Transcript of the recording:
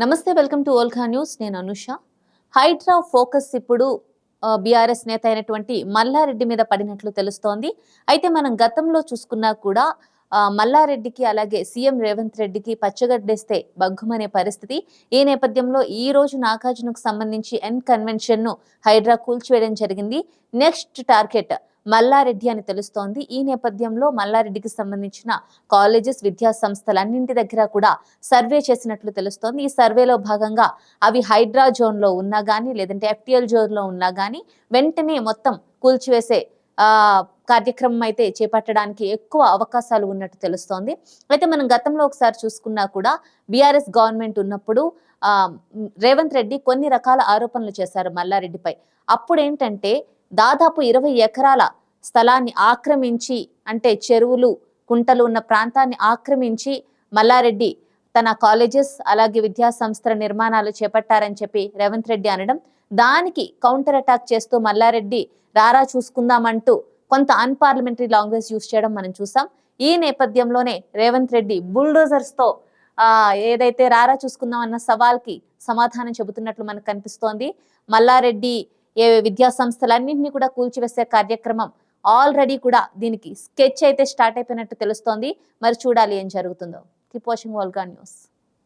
నమస్తే welcome to ఓల్ఖా news. నేను Anusha. Hydraa focus ఇప్పుడు బీఆర్ఎస్ నేత అయినటువంటి మల్లారెడ్డి మీద పడినట్లు తెలుస్తోంది. అయితే మనం గతంలో చూసుకున్నా కూడా మల్లారెడ్డికి అలాగే సీఎం రేవంత్ రెడ్డికి పచ్చగడ్డేస్తే బగ్గుమనే పరిస్థితి. ఈ నేపథ్యంలో ఈ రోజు నాగార్జునకు సంబంధించి ఎన్ కన్వెన్షన్ను హైడ్రా కూల్చివేయడం జరిగింది. నెక్స్ట్ టార్గెట్ మల్లారెడ్డి అని తెలుస్తోంది. ఈ నేపథ్యంలో మల్లారెడ్డికి సంబంధించిన కాలేజెస్ విద్యా సంస్థలన్నింటి దగ్గర కూడా సర్వే చేసినట్లు తెలుస్తోంది. ఈ సర్వేలో భాగంగా అవి హైడ్రా జోన్లో ఉన్నా కానీ లేదంటే ఎఫ్టిఎల్ జోన్లో ఉన్నా కానీ వెంటనే మొత్తం కూల్చివేసే కార్యక్రమం అయితే చేపట్టడానికి ఎక్కువ అవకాశాలు ఉన్నట్టు తెలుస్తోంది. అయితే మనం గతంలో ఒకసారి చూసుకున్నా కూడా బీఆర్ఎస్ గవర్నమెంట్ ఉన్నప్పుడు రేవంత్ రెడ్డి కొన్ని రకాల ఆరోపణలు చేశారు మల్లారెడ్డిపై. అప్పుడు ఏంటంటే దాదాపు ఇరవై ఎకరాల స్థలాన్ని ఆక్రమించి అంటే చెరువులు కుంటలు ఉన్న ప్రాంతాన్ని ఆక్రమించి మల్లారెడ్డి తన కాలేజెస్ అలాగే విద్యా సంస్థల నిర్మాణాలు చేపట్టారని చెప్పి రేవంత్ రెడ్డి అనడం. దానికి కౌంటర్ అటాక్ చేస్తూ మల్లారెడ్డి రారా చూసుకుందామంటూ కొంత అన్పార్లమెంటరీ లాంగ్వేజ్ యూస్ చేయడం మనం చూసాం. ఈ నేపథ్యంలోనే రేవంత్ రెడ్డి బుల్డోజర్స్తో ఏదైతే రారా చూసుకుందాం అన్న సవాల్కి సమాధానం చెబుతున్నట్లు మనకు కనిపిస్తోంది. మల్లారెడ్డి ఏ విద్యా సంస్థలన్నింటినీ కూడా కూల్చివేసే కార్యక్రమం ఆల్రెడీ కూడా దీనికి స్కెచ్ అయితే స్టార్ట్ అయిపోయినట్టు తెలుస్తోంది. మరి చూడాలి ఏం జరుగుతుందో. Keep watching Volga news.